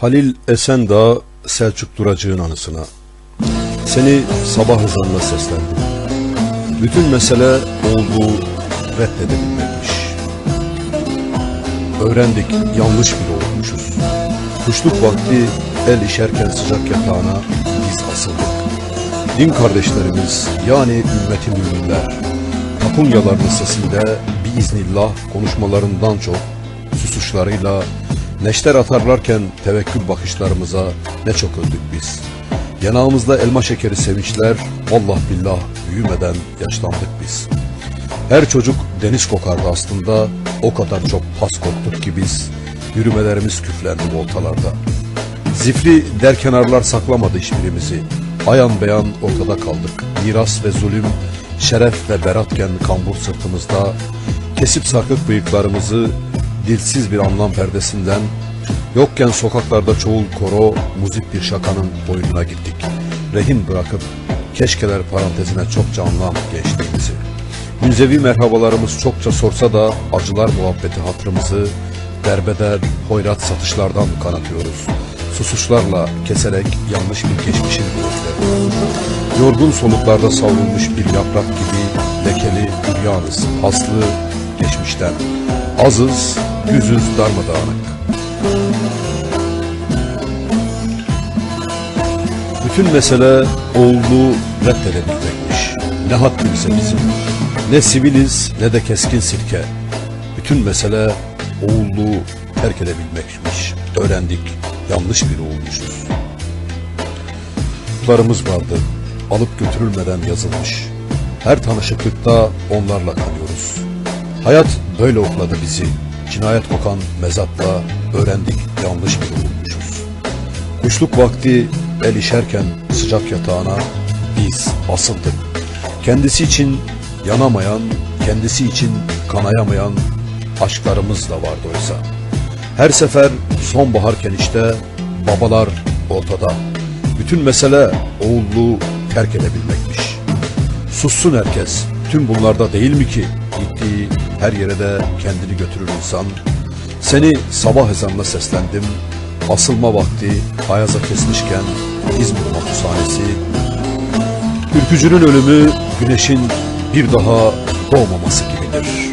Halil Esendağ Selçuk Duracık'ın anısına. Seni sabah ezanına seslendim. Bütün mesele olduğu reddedebilmekmiş. Öğrendik yanlış bile olmuşuz. Kuşluk vakti el işerken sıcak yatağına biz asıldık. Din kardeşlerimiz yani ümmeti müminler Tapunyaların sesinde biiznillah konuşmalarından çok susuşlarıyla neşter atarlarken tevekkül bakışlarımıza ne çok öldük biz. Yanağımızda elma şekeri sevinçler, vallah billah büyümeden yaşlandık biz. Her çocuk deniz kokardı aslında, o kadar çok pas koktuk ki biz, yürümelerimiz küflendi voltalarda. Zifri der kenarlar saklamadı hiçbirimizi. Ayan beyan ortada kaldık. Miras ve zulüm, şeref ve beratken kambur sırtımızda, kesip sarkık bıyıklarımızı dilsiz bir anlam perdesinden, yokken sokaklarda çoğul koro, muzip bir şakanın boynuna gittik. Rehin bırakıp keşkeler parantezine çokça anlam gençliğimizi. Münzevi merhabalarımız çokça sorsa da acılar muhabbeti hatırımızı derbeder hoyrat satışlardan kanatıyoruz. Susuşlarla keserek yanlış bir geçmişin bulutları. Yorgun soluklarda savrulmuş bir yaprak gibi lekeli üryanız, paslı geçmişten. Azız, yüzüz darmadağınık. Bütün mesele oğulluğu reddedebilmekmiş. Ne haddimize bizim. Ne siviliz ne de keskin sirke. Bütün mesele oğulluğu terk edebilmekmiş. Öğrendik, yanlış bir oğulmuşuz. Notlarımız vardı, alıp götürülmeden yazılmış. Her tanışıklıkta onlarla kalıyoruz. Hayat böyle okladı bizi. Cinayet kokan mezatla öğrendik yanlış bir oğulmuşuz. Kuşluk vakti el işerken sıcak yatağına biz asıldık. Kendisi için yanamayan, kendisi için kanayamayan aşklarımız da vardı oysa. Her sefer sonbaharken işte babalar ortada. Bütün mesele oğulluğu terk edebilmekmiş. Sussun herkes. Tüm bunlarda değil mi ki gittiği her yere de kendini götürür insan. Seni sabah ezanına seslendim. Asılma vakti ayaza kesmişken İzmir mahpushanesi. Ürkücünün ölümü güneşin bir daha doğmaması gibidir.''